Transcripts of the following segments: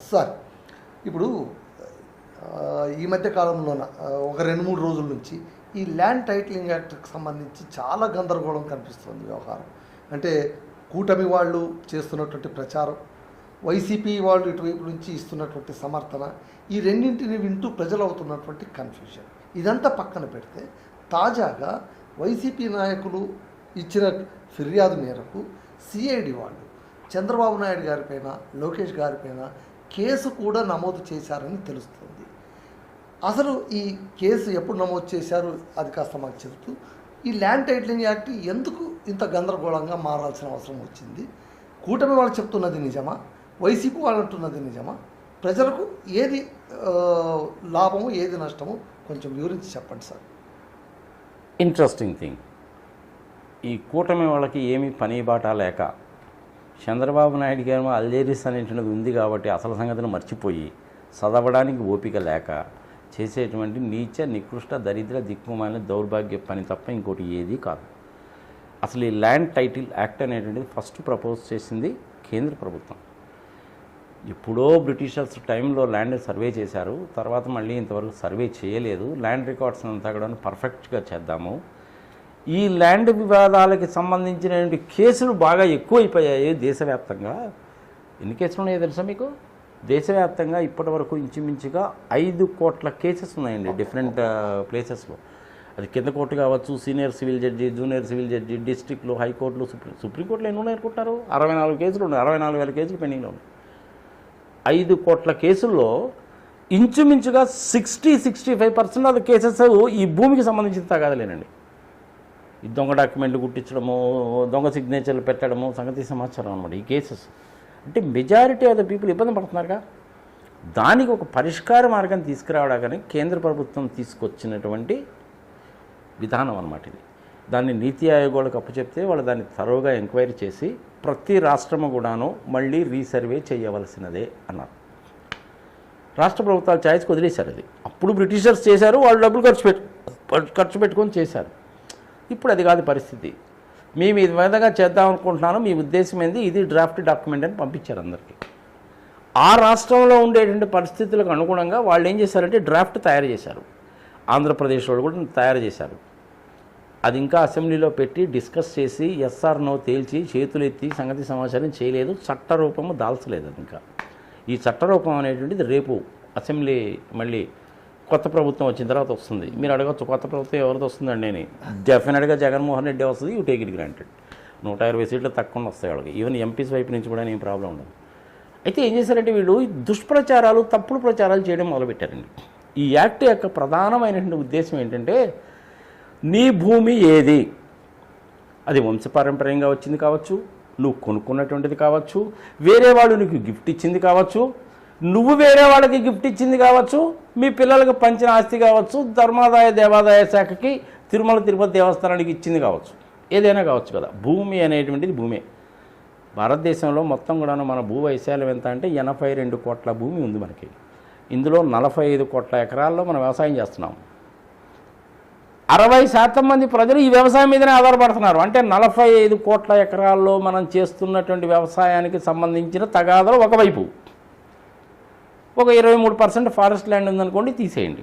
Sir ఇప్పుడు ఈ మధ్య కాలంలోన ఒక రెండు మూడు రోజుల నుంచి ఈ ల్యాండ్ టైటిలింగ్ యాక్ట్కి సంబంధించి చాలా గందరగోళం కనిపిస్తుంది వ్యవహారం. అంటే కూటమి వాళ్ళు చేస్తున్నటువంటి ప్రచారం వైసీపీ వాళ్ళు ఇటువైపు నుంచి ఇస్తున్నటువంటి సమర్థన ఈ రెండింటిని వింటూ ప్రజలు అవుతున్నటువంటి కన్ఫ్యూజన్ ఇదంతా పక్కన పెడితే తాజాగా వైసీపీ నాయకులు ఇచ్చిన ఫిర్యాదు మేరకు సిఐడి వాళ్ళు చంద్రబాబు నాయుడు గారిపైన లోకేష్ గారిపైన కేసు కూడా నమోదు చేశారని తెలుస్తుంది. అసలు ఈ కేసు ఎప్పుడు నమోదు చేశారు అది కాస్త మాకు చెబుతూ ఈ ల్యాండ్ టైటిలింగ్ యాక్ట్ ఎందుకు ఇంత గందరగోళంగా మారాల్సిన అవసరం వచ్చింది? కూటమి వాళ్ళు చెప్తున్నది నిజమా? వైసీపీ వాళ్ళు అంటున్నది నిజమా? ప్రజలకు ఏది లాభము ఏది నష్టము కొంచెం వివరించి చెప్పండి సార్. ఇంట్రెస్టింగ్ థింగ్ ఈ కూటమి వాళ్ళకి ఏమీ పని బాట లేక చంద్రబాబు నాయుడు గారు అల్జేరిస్ అనేటువంటిది ఉంది కాబట్టి అసలు సంగతిని మర్చిపోయి చదవడానికి ఓపిక లేక చేసేటువంటి నీచ నికృష్ట దరిద్ర దిక్కుమాలిన దౌర్భాగ్య పని తప్ప ఇంకోటి ఏది కాదు. అసలు ఈ ల్యాండ్ టైటిల్ యాక్ట్ అనేటువంటిది ఫస్ట్ ప్రపోజ్ చేసింది కేంద్ర ప్రభుత్వం. ఎప్పుడో బ్రిటిషర్స్ టైంలో ల్యాండ్ సర్వే చేశారు తర్వాత మళ్ళీ ఇంతవరకు సర్వే చేయలేదు. ల్యాండ్ రికార్డ్స్ అంతా కూడా పర్ఫెక్ట్గా చేద్దాము. ఈ ల్యాండ్ వివాదాలకి సంబంధించినటువంటి కేసులు బాగా ఎక్కువైపోయాయి దేశవ్యాప్తంగా. ఎన్ని కేసులు ఉన్నాయో తెలుసా మీకు? దేశవ్యాప్తంగా ఇప్పటి వరకు ఇంచుమించుగా ఐదు కోట్ల కేసెస్ ఉన్నాయండి డిఫరెంట్ ప్లేసెస్లో. అది కింద కోర్టు కావచ్చు senior civil judge junior civil judge డిస్ట్రిక్ట్లు హైకోర్టులు సుప్రీం సుప్రీంకోర్టులో ఎన్ని ఉన్నాయి అరవై నాలుగు కేసులు ఉన్నాయి అరవై నాలుగు వేల కేసులు పెండింగ్లో ఉన్నాయి. ఐదు కోట్ల కేసుల్లో ఇంచుమించుగా sixty sixty five percent of cases ఈ భూమికి సంబంధించిన తగాదలేనండి. ఈ దొంగ డాక్యుమెంట్లు గుట్టించడము దొంగ సిగ్నేచర్లు పెట్టడము సంగతి సమాచారం అనమాట ఈ కేసెస్. అంటే మెజారిటీ ఆఫ్ ద పీపుల్ ఇబ్బంది పడుతున్నారుగా. దానికి ఒక పరిష్కార మార్గం తీసుకురావడానికి కేంద్ర ప్రభుత్వం తీసుకొచ్చినటువంటి విధానం అనమాట ఇది. దాన్ని నీతి ఆయోగ్ వాళ్ళకి అప్పచెప్తే వాళ్ళు దాన్ని తరోగా ఎంక్వైరీ చేసి ప్రతి రాష్ట్రము కూడాను మళ్ళీ రీసర్వే చేయవలసినదే అన్నారు. రాష్ట్ర ప్రభుత్వాలు ఛాయిస్కి వదిలేశారు అది. అప్పుడు బ్రిటిషర్స్ చేశారు వాళ్ళు డబ్బులు ఖర్చు పెట్టు ఖర్చు పెట్టుకొని చేశారు. ఇప్పుడు అది కాదు పరిస్థితి. మేము ఇది విధంగా చేద్దాం అనుకుంటున్నాను మీ ఉద్దేశం ఏంది? ఇది డ్రాఫ్ట్ డాక్యుమెంట్ అని పంపించారు అందరికీ. ఆ రాష్ట్రంలో ఉండేటువంటి పరిస్థితులకు అనుగుణంగా వాళ్ళు ఏం చేశారంటే డ్రాఫ్ట్ తయారు చేశారు. ఆంధ్రప్రదేశ్ వాళ్ళు కూడా తయారు చేశారు. అది ఇంకా అసెంబ్లీలో పెట్టి డిస్కస్ చేసి ఎస్ఆర్ నో తేల్చి చేతులు ఎత్తి సంగతి సమాచారం చేయలేదు చట్టరూపము దాల్చలేదు అది ఇంకా. ఈ చట్టరూపం అనేటువంటిది రేపు అసెంబ్లీ మళ్ళీ కొత్త ప్రభుత్వం వచ్చిన తర్వాత వస్తుంది. మీరు అడగచ్చు కొత్త ప్రభుత్వం ఎవరిది వస్తుందండి అని. డెఫినెట్గా జగన్మోహన్ రెడ్డి వస్తుంది యూ టేక్ ఇట్ గ్రాంటెడ్ నూట ఇరవై సీట్లు తక్కువ వస్తాయి వాళ్ళకి. ఈవెన్ ఎంపీస్ వైపు నుంచి కూడా ఏం ప్రాబ్లం ఉండదు. అయితే ఏం చేశారంటే వీళ్ళు దుష్ప్రచారాలు తప్పుడు ప్రచారాలు చేయడం మొదలుపెట్టారండి. ఈ యాక్ట్ యొక్క ప్రధానమైనటువంటి ఉద్దేశం ఏంటంటే నీ భూమి ఏది? అది వంశపారంపర్యంగా వచ్చింది కావచ్చు నువ్వు కొనుక్కున్నటువంటిది కావచ్చు వేరే వాళ్ళు నీకు గిఫ్ట్ ఇచ్చింది కావచ్చు నువ్వు వేరే వాళ్ళకి గిఫ్ట్ ఇచ్చింది కావచ్చు మీ పిల్లలకు పంచిన ఆస్తి కావచ్చు ధర్మాదాయ దేవాదాయ శాఖకి తిరుమల తిరుపతి దేవస్థానానికి ఇచ్చింది కావచ్చు. ఏదైనా కావచ్చు కదా. భూమి అనేటువంటిది భూమే. భారతదేశంలో మొత్తం కూడా మన భూ వైశాల్యం ఎంత అంటే ఎనభై రెండు కోట్ల భూమి ఉంది మనకి. ఇందులో నలభై ఐదు కోట్ల ఎకరాల్లో మనం వ్యవసాయం చేస్తున్నాం. అరవై శాతం మంది ప్రజలు ఈ వ్యవసాయం మీదనే ఆధారపడుతున్నారు. అంటే నలభై ఐదు కోట్ల ఎకరాల్లో మనం చేస్తున్నటువంటి వ్యవసాయానికి సంబంధించిన తగాదలు ఒకవైపు. ఒక ఇరవై మూడు పర్సెంట్ ఫారెస్ట్ ల్యాండ్ ఉందనుకోండి తీసేయండి.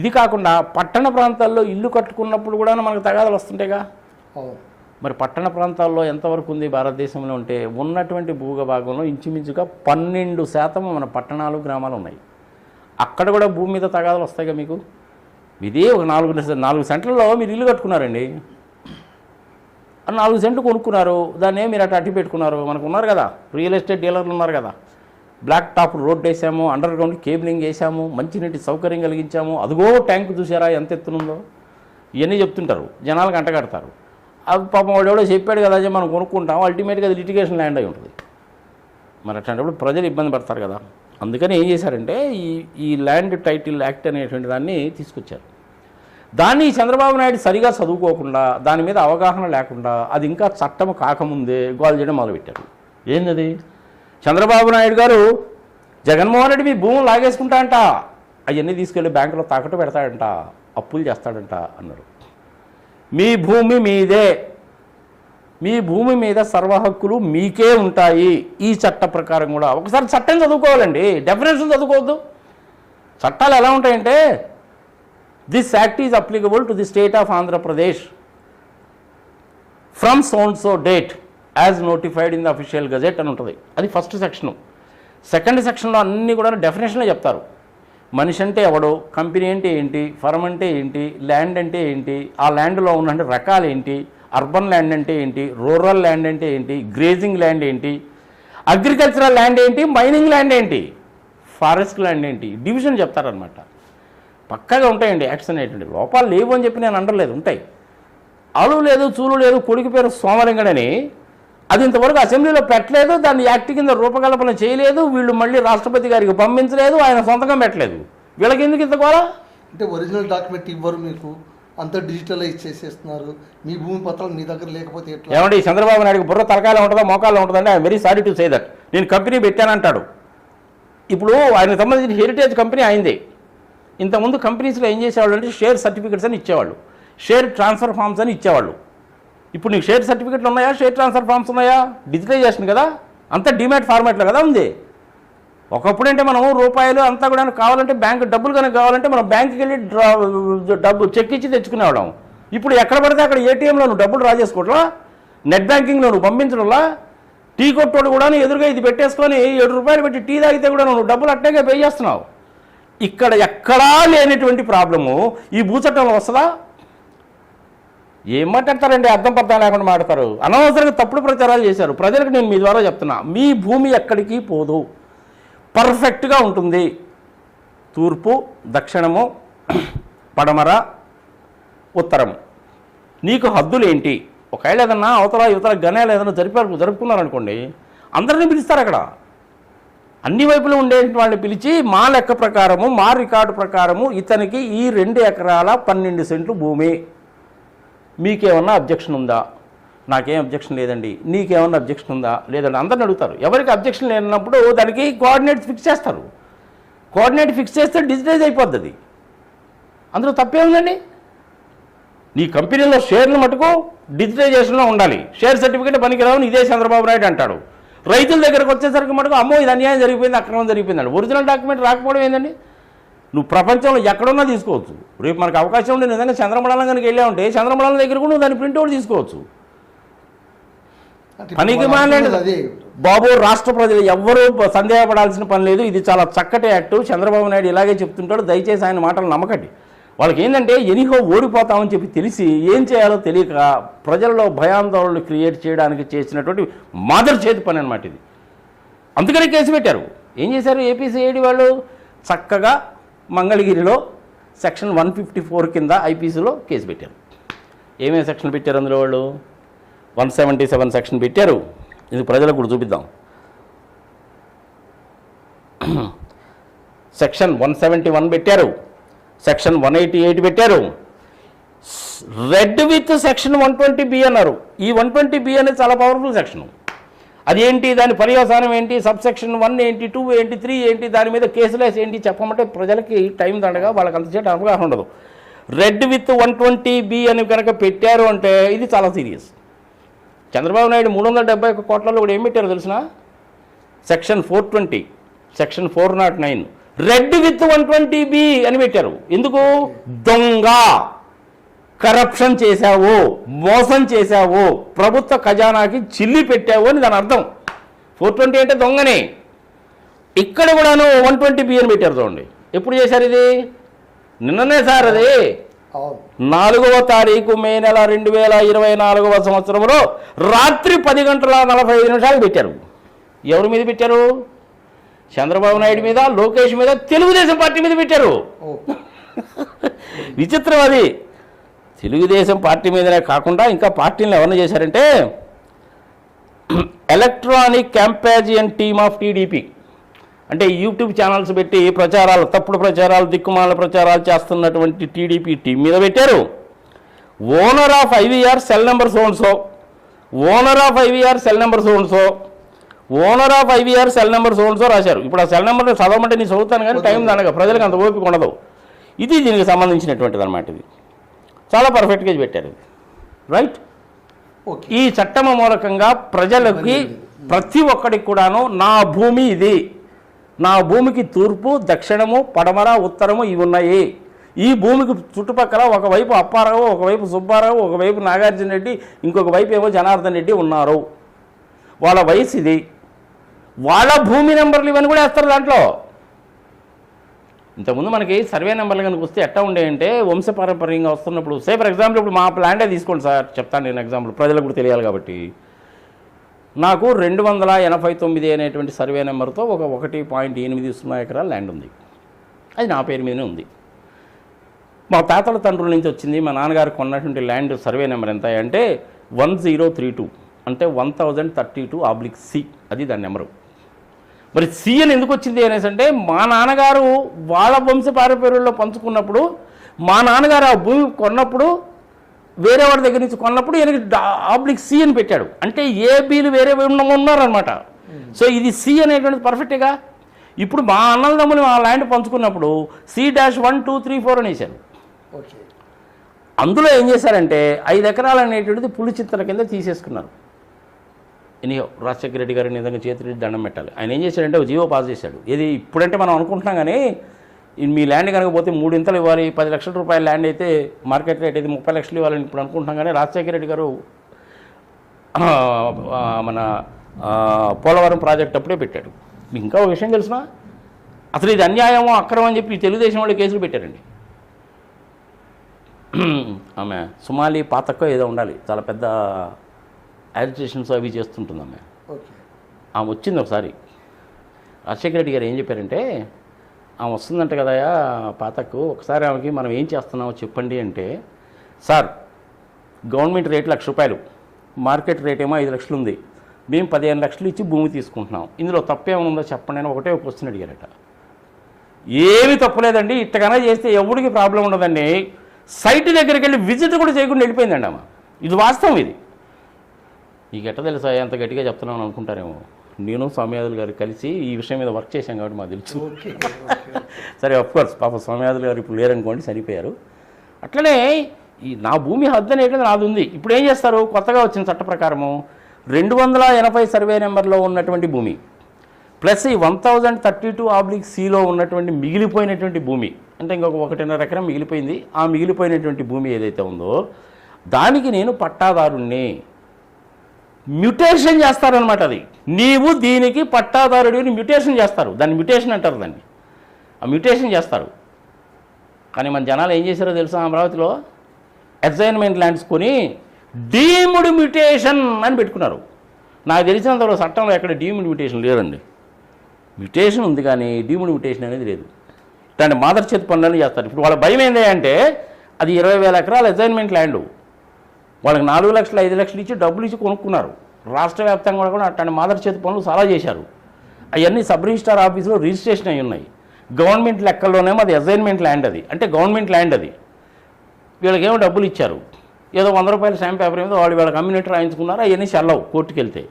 ఇది కాకుండా పట్టణ ప్రాంతాల్లో ఇల్లు కట్టుకున్నప్పుడు కూడా మనకు తగాదలు వస్తుంటాయిగా మరి పట్టణ ప్రాంతాల్లో ఎంతవరకు ఉంది భారతదేశంలో ఉంటే ఉన్నటువంటి భూభాగంలో ఇంచుమించుగా పన్నెండు శాతం మన పట్టణాలు గ్రామాలు ఉన్నాయి. అక్కడ కూడా భూమి మీద తగాదాలు వస్తాయిగా మీకు? ఇదే ఒక నాలుగు నాలుగు సెంట్లలో మీరు ఇల్లు కట్టుకున్నారండి. నాలుగు సెంట్లు కొనుక్కున్నారు దాన్ని మీరు అటు అట్టి పెట్టుకున్నారు. మనకు ఉన్నారు కదా రియల్ ఎస్టేట్ డీలర్లు ఉన్నారు కదా. బ్లాక్ టాప్ రోడ్ వేసాము అండర్ గ్రౌండ్ కేబులింగ్ వేసాము మంచినీటి సౌకర్యం కలిగించాము. అదిగో ట్యాంక్ చూసారా ఎంత ఎత్తునుందో? ఇవన్నీ చెప్తుంటారు. జనాలకు అంటగడతారు. అది పాపం వాడు ఎవడో చెప్పాడు కదా అదే మనం కొనుక్కుంటాం. అల్టిమేట్గా అది లిటిగేషన్ ల్యాండ్ అయి ఉంటుంది. మరి అట్లాంటప్పుడు ప్రజలు ఇబ్బంది పడతారు కదా. అందుకని ఏం చేశారంటే ఈ ఈ ల్యాండ్ టైటిల్ యాక్ట్ అనేటువంటి దాన్ని తీసుకొచ్చారు. దాన్ని చంద్రబాబు నాయుడు సరిగా చదువుకోకుండా దాని మీద అవగాహన లేకుండా అది ఇంకా చట్టం కాకముందే గోల్ చేయడం మొదలుపెట్టారు. ఏందది? చంద్రబాబు నాయుడు గారు జగన్మోహన్ రెడ్డి మీ భూములు లాగేసుకుంటాడంట. అవన్నీ తీసుకెళ్ళి బ్యాంకులో తాకట్టు పెడతాడంట. అప్పులు చేస్తాడంట అన్నారు. మీ భూమి మీదే. మీ భూమి మీద సర్వ హక్కులు మీకే ఉంటాయి. ఈ చట్ట ప్రకారం కూడా ఒకసారి చట్టం చదువుకోవాలండి. డెఫినేషన్ చదువుకోవద్దు. చట్టాలు ఎలా ఉంటాయంటే this act is applicable to the state of Andhra Pradesh from such so date as notified in the official gazette అని ఉంటుంది. అది ఫస్ట్ సెక్షను సెకండ్ సెక్షన్లో అన్నీ కూడా డెఫినేషన్లో చెప్తారు. మనిషి అంటే ఎవడు కంపెనీ అంటే ఏంటి ఫర్మ్ అంటే ఏంటి ల్యాండ్ అంటే ఏంటి ఆ ల్యాండ్లో ఉన్న రకాలు ఏంటి అర్బన్ ల్యాండ్ అంటే ఏంటి రూరల్ ల్యాండ్ అంటే ఏంటి గ్రేజింగ్ ల్యాండ్ ఏంటి అగ్రికల్చరల్ ల్యాండ్ ఏంటి మైనింగ్ ల్యాండ్ ఏంటి ఫారెస్ట్ ల్యాండ్ ఏంటి డివిజన్ చెప్తారనమాట పక్కాగా ఉంటాయండి యాక్షన్ ఏంటండి లోపాలు లేవు అని చెప్పి నేను అండర్లేదు ఉంటాయి. అలు లేదు చూలు లేదు కొడుకు పేరు సోమలింగడని అది ఇంతవరకు అసెంబ్లీలో పెట్టలేదు దాన్ని యాక్ట్ కింద రూపకల్పన చేయలేదు వీళ్ళు మళ్ళీ రాష్ట్రపతి గారికి పంపించలేదు ఆయన సొంతంగా పెట్టలేదు. వీళ్ళకి ఎందుకు ఇంత గోళ అంటే ఒరిజినల్ డాక్యుమెంట్ ఇవ్వరు మీకు అంతా డిజిటలైజ్ చేసేస్తున్నారు. మీ భూమి పత్రాలు మీ దగ్గర లేకపోతే ఏమండి చంద్రబాబు నాయుడుకి బుర్ర తలకాయలో ఉంటుందా మోకాల్లో ఉంటుందంటే I very sorry to say that నేను కంపెనీ పెట్టానంటాడు ఇప్పుడు ఆయనకు సంబంధించిన హెరిటేజ్ కంపెనీ అయిందే. ఇంతకుముందు కంపెనీస్లో ఏం చేసేవాళ్ళు అంటే షేర్ సర్టిఫికెట్స్ అని ఇచ్చేవాళ్ళు. షేర్ ట్రాన్స్ఫర్ ఫామ్స్ అని ఇచ్చేవాళ్ళు. ఇప్పుడు నీకు షేర్ సర్టిఫికెట్లు ఉన్నాయా? షేర్ ట్రాన్స్ఫర్ ఫామ్స్ ఉన్నాయా? డిజిటలైజేషన్ కదా? అంతా డిమాట్ ఫార్మాట్లో కదా ఉంది. ఒకప్పుడు అంటే మనం రూపాయలు అంతా కూడా కావాలంటే బ్యాంకు డబ్బులు కనుక కావాలంటే మనం బ్యాంకుకి వెళ్ళి డ్రా- డబ్బు చెక్ ఇచ్చి తెచ్చుకునేవాళ్ళం ఇప్పుడు ఎక్కడ పడితే అక్కడ ఏటీఎంలో నువ్వు డబ్బులు డ్రా చేసుకోవట్లా నెట్ బ్యాంకింగ్లో నువ్వు పంపించడంలా? టీ కొట్టోడు కూడా ఎదురుగా ఇది పెట్టేసుకొని ఏడు రూపాయలు పెట్టి టీ తాగితే కూడా నువ్వు డబ్బులు అట్టేగా పే చేస్తున్నావు. ఇక్కడ ఎక్కడా లేనటువంటి ప్రాబ్లము ఈ భూచట్టంలో వస్తుందా? ఏం మాట్లాడతారండి? అర్థం పర్థం లేకుండా మాట్లాడతారు. అనవసరంగా తప్పుడు ప్రచారాలు చేశారు. ప్రజలకు నేను మీ ద్వారా చెప్తున్నా. మీ భూమి ఎక్కడికి పోదు. పర్ఫెక్ట్గా ఉంటుంది. తూర్పు దక్షిణము పడమర ఉత్తరము. నీకు హద్దులు ఏంటి ఒకవేళ ఏదన్నా అవతల యువతల గణాలు ఏదైనా జరిపారు జరుపుకున్నారనుకోండి అందరినీ పిలుస్తారు అక్కడ. అన్ని వైపులు ఉండే వాళ్ళని పిలిచి మా లెక్క ప్రకారము మా రికార్డు ప్రకారము ఇతనికి ఈ రెండు ఎకరాల పన్నెండు సెంట్లు భూమి. మీకేమన్నా అబ్జెక్షన్ ఉందా? నాకేం అబ్జెక్షన్ లేదండి. నీకేమన్నా అబ్జెక్షన్ ఉందా? లేదండి. అందరిని అడుగుతారు. ఎవరికి అబ్జెక్షన్ లేనప్పుడు దానికి కోఆర్డినేట్ ఫిక్స్ చేస్తారు. కోఆర్డినేట్ ఫిక్స్ చేస్తే డిజిటైజ్ అయిపోద్ది అందులో తప్పేముందండి నీ కంపెనీలో షేర్లు మటుకు డిజిటైజేషన్లో ఉండాలి. షేర్ సర్టిఫికేట్ పనికిరావని ఇదే చంద్రబాబు నాయుడు అంటాడు. రైతుల దగ్గరకు వచ్చేసరికి మటుకు అమ్మో ఇది అన్యాయం జరిగిపోయింది అక్రమం జరిగిపోయింది ఒరిజినల్ డాక్యుమెంట్ రాకపోవడం ఏందండి? నువ్వు ప్రపంచంలో ఎక్కడున్నా తీసుకోవచ్చు. రేపు మనకు అవకాశం ఉండి నిజంగా చంద్రమండలం కనుక వెళ్ళా ఉంటే చంద్రమండలం దగ్గర కూడా నువ్వు దాన్ని ప్రింట్అవుట్ తీసుకోవచ్చు. పనికి బాబు రాష్ట్ర ప్రజలు ఎవ్వరూ సందేహపడాల్సిన పని లేదు. ఇది చాలా చక్కటి యాక్ట్ చంద్రబాబు నాయుడు ఇలాగే చెప్తుంటాడు. దయచేసి ఆయన మాటలు నమ్మకండి. వాళ్ళకి ఏంటంటే ఎనిహో ఓడిపోతామని చెప్పి తెలిసి ఏం చేయాలో తెలియక ప్రజల్లో భయాందోళనలు క్రియేట్ చేయడానికి చేసినటువంటి మాదర్ చేతి పని అనమాట ఇది. అందుకనే కేసు పెట్టారు. ఏం చేశారు? ఏపీసీఐడి వాళ్ళు చక్కగా మంగళగిరిలో సెక్షన్ వన్ ఫిఫ్టీ ఫోర్ కింద ఐపీసీలో కేసు పెట్టారు. ఏమేమి సెక్షన్ పెట్టారు అందులో వాళ్ళు? వన్ సెవెంటీ సెవెన్ సెక్షన్ పెట్టారు. ఇది ప్రజలకు కూడా చూపిద్దాం. సెక్షన్ వన్ సెవెంటీ వన్ పెట్టారు. సెక్షన్ వన్ ఎయిటీ ఎయిట్ పెట్టారు. Read with section one twenty B అన్నారు. ఈ వన్ ట్వంటీ బి అనేది చాలా పవర్ఫుల్ సెక్షన్ అది ఏంటి దాని పర్యవసానం ఏంటి? సబ్ సెక్షన్ వన్ ఏంటి? టూ ఏంటి? త్రీ ఏంటి? దాని మీద కేసులేసి ఏంటి చెప్పమంటే ప్రజలకి టైం దండగా వాళ్ళకి అంతసేపు అవగాహన ఉండదు. Read with one twenty B అని కనుక పెట్టారు అంటే ఇది చాలా సీరియస్. చంద్రబాబు నాయుడు మూడు వందల డెబ్బై ఒక కోట్లలో కూడా ఏం పెట్టారు తెలిసిన? Section four twenty section four nought nine. Read with one twenty B అని పెట్టారు. ఎందుకు? దొంగ. కరప్షన్ చేశావు మోసం చేశావు ప్రభుత్వ ఖజానాకి చిల్లి పెట్టావు అని దాని అర్థం. ఫోర్ ట్వంటీ అంటే దొంగనే. ఇక్కడ కూడాను వన్ ట్వంటీ బి అని పెట్టారు చూడండి. ఎప్పుడు చేశారు ఇది? నిన్ననే సార్ అది. నాలుగవ తారీఖు మే నెల రెండు వేల ఇరవై నాలుగవ సంవత్సరంలో రాత్రి పది గంటల నలభై ఐదు నిమిషాలు పెట్టారు. ఎవరి మీద పెట్టారు? చంద్రబాబు నాయుడు మీద లోకేష్ మీద తెలుగుదేశం పార్టీ మీద పెట్టారు. విచిత్రం అది. తెలుగుదేశం పార్టీ మీదనే కాకుండా ఇంకా పార్టీలను ఎవరిని చేశారంటే electronic campaign team of TDP. అంటే యూట్యూబ్ ఛానల్స్ పెట్టి ప్రచారాలు తప్పుడు ప్రచారాలు దిక్కుమాల ప్రచారాలు చేస్తున్నటువంటి టీడీపీ టీం మీద పెట్టారు. Owner of IVR cell number so and so owner of IVR cell number so and so owner of IVR cell number so and so రాశారు. ఇప్పుడు ఆ సెల్ నెంబర్ చదవమంటే నేను చదువుతాను కానీ టైం దానగా ప్రజలకు అంత ఓపిక ఉండదు. ఇది దీనికి సంబంధించినటువంటిది అనమాట ఇది. చాలా పర్ఫెక్ట్గా పెట్టారు. రైట్ ఈ చట్టం మూలకంగా ప్రజలకి ప్రతి ఒక్కడికి కూడాను నా భూమి ఇది. నా భూమికి తూర్పు దక్షిణము పడమర ఉత్తరము ఇవి ఉన్నాయి. ఈ భూమికి చుట్టుపక్కల ఒకవైపు అప్పారావు ఒకవైపు సుబ్బారావు ఒకవైపు నాగార్జున రెడ్డి ఇంకొక వైపు ఏమో జనార్దన్ రెడ్డి ఉన్నారు. వాళ్ళ వయసు ఇది. వాళ్ళ భూమి నెంబర్లు ఇవన్నీ కూడా వేస్తారు దాంట్లో. ఇంతకుముందు మనకి సర్వే నెంబర్లు కనుక వస్తే ఎట్టా ఉండేయంటే వంశపారంపర్యంగా వస్తున్నప్పుడు సే ఫర్ ఎగ్జాంపుల్ ఇప్పుడు మా ప్లాంటే తీసుకోండి సార్ చెప్తాను నేను ఎగ్జాంపుల్ ప్రజలకు కూడా తెలియాలి కాబట్టి. నాకు రెండు వందల ఎనభై తొమ్మిది అనేటువంటి సర్వే నెంబర్తో ఒక ఒకటి పాయింట్ ఎనిమిది సున్నా ఎకరాల ల్యాండ్ ఉంది. అది నా పేరు మీదనే ఉంది. మా తాతల తండ్రుల నుంచి వచ్చింది మా నాన్నగారు కొన్నటువంటి ల్యాండ్ సర్వే నెంబర్ ఎంత అంటే వన్ జీరో త్రీ టూ అంటే one thousand thirty two oblique C అది దాని నెంబరు. మరి సి అని ఎందుకు వచ్చింది అనేసి అంటే మా నాన్నగారు వాళ్ళ వంశ పారపర్యంలో పంచుకున్నప్పుడు మా నాన్నగారు ఆ భూమి కొన్నప్పుడు వేరే వాడి దగ్గర నుంచి కొన్నప్పుడు ఈయనకి ఆబ్లిక్ సి అని పెట్టాడు. అంటే ఏ బీలు వేరే ఉన్న- ఉన్నారనమాట సో ఇది సి అనేటువంటిది పర్ఫెక్ట్గా? ఇప్పుడు మా అన్నదమ్ముని మా land పంచుకున్నప్పుడు C dash one two three four అని వేశారు అందులో ఏం చేశారంటే ఐదు ఎకరాలు అనేటువంటిది పులి చిత్తల కింద తీసేసుకున్నారు. ఎనీహో రాజశేఖర రెడ్డి గారిని విధంగా చేతిరెడ్డి దండం పెట్టాలి. ఆయన ఏం చేశాడంటే ఒక జీవో పాస్ చేశాడు. ఇది ఇప్పుడంటే మనం అనుకుంటున్నాం కానీ మీ ల్యాండ్ కనుక పోతే మూడు ఇంతలు ఇవ్వాలి పది లక్షల రూపాయల ల్యాండ్ అయితే మార్కెట్ రేట్ అయితే ముప్పై లక్షలు ఇవ్వాలని ఇప్పుడు అనుకుంటున్నాం కానీ రాజశేఖర రెడ్డి గారు మన పోలవరం ప్రాజెక్ట్ అప్పుడే పెట్టాడు. ఇంకా ఒక విషయం తెలిసిన? అసలు ఇది అన్యాయమో అక్రమం అని చెప్పి తెలుగుదేశం వాళ్ళు కేసులు పెట్టారండి. ఆమె సుమాలి పాతక్క ఏదో ఉండాలి. చాలా పెద్ద యాజిటేషన్స్ అవి చేస్తుంటుంది ఓకే. ఆమె వచ్చింది ఒకసారి. రాజశేఖర రెడ్డి గారు ఏం చెప్పారంటే ఆమె వస్తుందంట కదయా పాతకు ఒకసారి ఆమెకి మనం ఏం చేస్తున్నామో చెప్పండి అంటే సార్ గవర్నమెంట్ రేట్ లక్ష రూపాయలు మార్కెట్ రేట్ ఏమో ఐదు లక్షలు ఉంది. మేము పదిహేను లక్షలు ఇచ్చి భూమి తీసుకుంటున్నాం. ఇందులో తప్పేమైనా చెప్పండి అని ఒకటే ఒక క్వశ్చన్ అడిగారట. ఏమి తప్పులేదండి ఇట్టగానే చేస్తే ఎవరికి ప్రాబ్లం ఉండదండి. సైట్ దగ్గరికి వెళ్ళి విజిట్ కూడా చేయకుండా వెళ్ళిపోయిందండి ఆమె. ఇది వాస్తవం ఇది. నీకు ఎట్ట తెలుసా? ఎంత గట్టిగా చెప్తున్నాను అనుకుంటారేమో. నేను స్వామియాదులు గారు కలిసి ఈ విషయం మీద వర్క్ చేశాం కాబట్టి మాకు తెలుసు. సరే కోర్స్ పాప స్వామియాదులు గారు ఇప్పుడు లేరనుకోండి చనిపోయారు. అట్లనే ఈ నా భూమి హద్దు అనేటువంటిది నాది ఉంది ఇప్పుడు ఏం చేస్తారు? కొత్తగా వచ్చిన చట్ట ప్రకారము రెండు వందల ఎనభై సర్వే నెంబర్లో ఉన్నటువంటి భూమి ప్లస్ ఈ one thousand thirty two oblique సిలో ఉన్నటువంటి మిగిలిపోయినటువంటి భూమి అంటే ఇంకొక ఒకటిన్నర ఎకరం మిగిలిపోయింది. ఆ మిగిలిపోయినటువంటి భూమి ఏదైతే ఉందో దానికి నేను పట్టాదారుణ్ణి. మ్యుటేషన్ చేస్తారనమాట అది. నీవు దీనికి పట్టాదారుడిని మ్యుటేషన్ చేస్తారు. దాన్ని మ్యుటేషన్ అంటారు దాన్ని. ఆ మ్యుటేషన్ చేస్తారు. కానీ మన జనాలు ఏం చేశారో తెలుసా అమరావతిలో? అసైన్మెంట్ ల్యాండ్స్ కొని డీముడ్ మ్యుటేషన్ అని పెట్టుకున్నారు. నాకు తెలిసినంతవరకు చట్టంలో ఎక్కడ డీముడ్ మ్యుటేషన్ లేదండి. మ్యుటేషన్ ఉంది కానీ డీముడ్ మ్యుటేషన్ అనేది లేదు. ఇట్లాంటి మాదర్ చేతి పనులను చేస్తారు. ఇప్పుడు వాళ్ళ భయం ఏంటి అంటే అది ఇరవై వేల ఎకరాల అసైన్మెంట్ ల్యాండ్. వాళ్ళకి నాలుగు లక్షలు ఐదు లక్షలు ఇచ్చి డబ్బులు ఇచ్చి కొనుక్కున్నారు. రాష్ట్ర వ్యాప్తంగా కూడా అట్లాంటి మాదర్ చేతి పనులు చాలా చేశారు. అవన్నీ సబ్ రిజిస్టార్ ఆఫీసులో రిజిస్ట్రేషన్ అయి ఉన్నాయి. గవర్నమెంట్ లెక్కల్లోనేమో అది అసైన్మెంట్ ల్యాండ్ అది. అంటే గవర్నమెంట్ ల్యాండ్ అది. వీళ్ళకేమో డబ్బులు ఇచ్చారు. ఏదో వంద రూపాయల స్టాంప్ పేపర్ ఏదో వాళ్ళు వీళ్ళకి కమ్యూనిటీ రాయించుకున్నారు. అవన్నీ చెల్లవు కోర్టుకు వెళ్తే.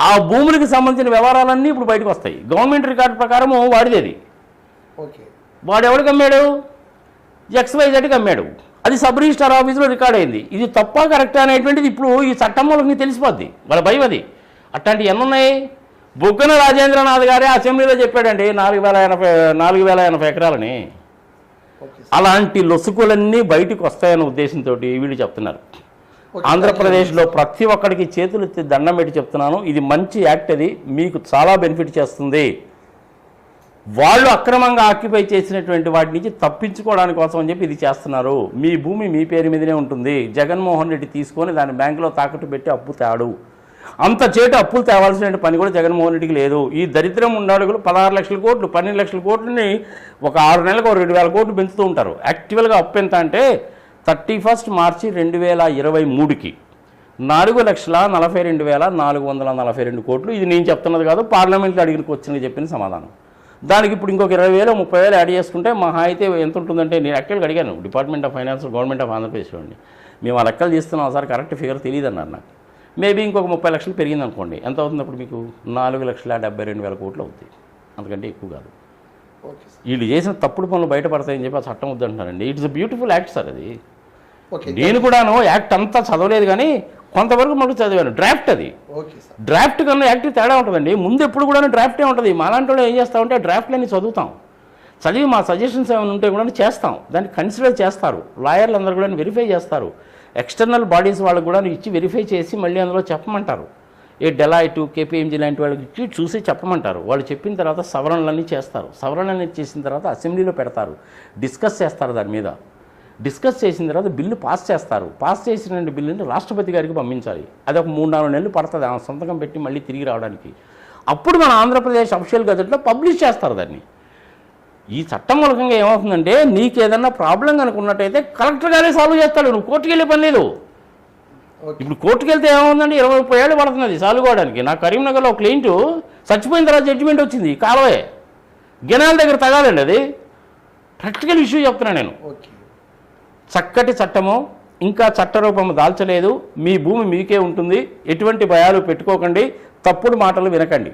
ఆ భూములకు సంబంధించిన వ్యవహారాలన్నీ ఇప్పుడు బయటకు వస్తాయి. గవర్నమెంట్ రికార్డు ప్రకారం వాడిది అది ఓకే. వాడు ఎవరికి అమ్మాడు? ఎక్స్వైజెడ్కి అమ్మాడు. అది సబ్ రిజిస్టార్ ఆఫీసులో రికార్డ్ అయింది. ఇది తప్ప కరెక్ట్ అనేటువంటిది ఇప్పుడు ఈ చట్టం వాళ్ళకి తెలిసిపోద్ది. వాళ్ళ భయం అది. అట్లాంటివి ఎన్ని ఉన్నాయి బుగ్గన రాజేంద్రనాథ్ గారే అసెంబ్లీలో చెప్పాడండి నాలుగు వేల ఎనభై నాలుగు వేల ఎనభై ఎకరాలని. అలాంటి లొసుకులన్నీ బయటకు వస్తాయన్న ఉద్దేశంతో వీళ్ళు చెప్తున్నారు. ఆంధ్రప్రదేశ్లో ప్రతి ఒక్కడికి చేతులు ఎత్తి దండం పెట్టి చెప్తున్నాను. ఇది మంచి యాక్ట్ అది. మీకు చాలా బెనిఫిట్ చేస్తుంది. వాళ్ళు అక్రమంగా ఆక్యుపై చేసినటువంటి వాటి నుంచి తప్పించుకోవడానికి కోసం అని చెప్పి ఇది చేస్తున్నారు. మీ భూమి మీ పేరు మీదనే ఉంటుంది. జగన్మోహన్ రెడ్డి తీసుకొని దాన్ని బ్యాంకులో తాకట్టు పెట్టి అప్పు తేడు. అంత చేటు అప్పులు తేవాల్సిన పని కూడా జగన్మోహన్ రెడ్డికి లేదు. ఈ దరిద్రం ఉన్నాడుగులు పదహారు లక్షల కోట్లు పన్నెండు లక్షల కోట్లని ఒక ఆరు నెలలకు ఒక రెండు వేల కోట్లు పెంచుతూ ఉంటారు. యాక్చువల్గా అప్పు ఎంత అంటే థర్టీ ఫస్ట్ మార్చి రెండు వేల ఇరవై మూడుకి. నాలుగు లక్షల నలభై రెండు వేల నాలుగు వందల నలభై రెండు కోట్లు. ఇది నేను చెప్తున్నది కాదు పార్లమెంట్లో అడిగిన క్వశ్చన్కి చెప్పిన సమాధానం. దానికి ఇప్పుడు ఇంకొక ఇరవై వేలు ముప్పై వేలు యాడ్ చేసుకుంటే మహా అయితే ఎంత ఉంటుందంటే నేను యాక్చువల్గా అడిగాను. Department of finance government of ఆంధ్రప్రదేశ్లో అండి మేము ఆ లెక్కలు తీస్తున్నాం సార్ కరెక్ట్ ఫిగర్ తెలియదు అన్నారు నాకు. మేబీ ఇంకొక ముప్పై లక్షలు పెరిగింది అనుకోండి. ఎంత అవుతుంది అప్పుడు మీకు? నాలుగు లక్షల డెబ్బై రెండు వేల కోట్లు అవుతాయి. అంతకంటే ఎక్కువ కాదు. వీళ్ళు చేసిన తప్పుడు పనులు బయటపడతాయని చెప్పి ఆ చట్టం వద్దంటున్నారండి. ఇట్స్ బ్యూటిఫుల్ యాక్ట్ సార్ అది. ఓకే. నేను కూడాను యాక్ట్ అంతా చదవలేదు కానీ కొంతవరకు మటుకు చదివాను. డ్రాఫ్ట్ అది. డ్రాఫ్ట్ కన్నా యాక్టివ్ తేడా ఉంటుందండి. ముందు ఎప్పుడు కూడా డ్రాఫ్టే ఉంటుంది. మాలాంటి వాళ్ళు ఏం చేస్తామంటే డ్రాఫ్ట్లన్నీ చదువుతాం. చదివి మా సజెషన్స్ ఏమైనా ఉంటే కూడా చేస్తాం. దాన్ని కన్సిడర్ చేస్తారు. లాయర్లు అందరూ కూడా వెరిఫై చేస్తారు. ఎక్స్టర్నల్ బాడీస్ వాళ్ళకు కూడా ఇచ్చి వెరిఫై చేసి మళ్ళీ అందులో చెప్పమంటారు. ఏ డెలాయిట్ కేపీఎంజీ లాంటి వాళ్ళకి ఇచ్చి చూసి చెప్పమంటారు. వాళ్ళు చెప్పిన తర్వాత సవరణలన్నీ చేస్తారు. సవరణలన్నీ చేసిన తర్వాత అసెంబ్లీలో పెడతారు. డిస్కస్ చేస్తారు దాని మీద. డిస్కస్ చేసిన తర్వాత బిల్లు పాస్ చేస్తారు. పాస్ చేసిన బిల్లుని రాష్ట్రపతి గారికి పంపించాలి. అది ఒక మూడు నాలుగు నెలలు పడుతుంది. ఆ సంతకం పెట్టి మళ్ళీ తిరిగి రావడానికి. అప్పుడు మన ఆంధ్రప్రదేశ్ అఫిషియల్ గజెట్లో పబ్లిష్ చేస్తారు దాన్ని. ఈ చట్టం మూలకంగా ఏమవుతుందంటే నీకు ఏదన్నా ప్రాబ్లం కనుకున్నట్టయితే కలెక్టర్ గారే సాల్వ్ చేస్తాడు. నువ్వు కోర్టుకు వెళ్ళే పని లేదు. ఇప్పుడు కోర్టుకు వెళ్తే ఏమవుతుందంటే ఇరవై ముప్పై ఏళ్ళు పడుతుంది సాల్వ్ కావడానికి నా కరీంనగర్లో ఒక క్లయింట్ చచ్చిపోయిన తర్వాత జడ్జిమెంట్ వచ్చింది కాలవే. గినాల దగ్గర తగాలండి అది. ప్రాక్టికల్ ఇష్యూ చెప్తున్నా నేను. ఓకే. చక్కటి చట్టము ఇంకా చట్టరూపము దాల్చలేదు. మీ భూమి మీకే ఉంటుంది. ఎటువంటి భయాలు పెట్టుకోకండి. తప్పుడు మాటలు వినకండి.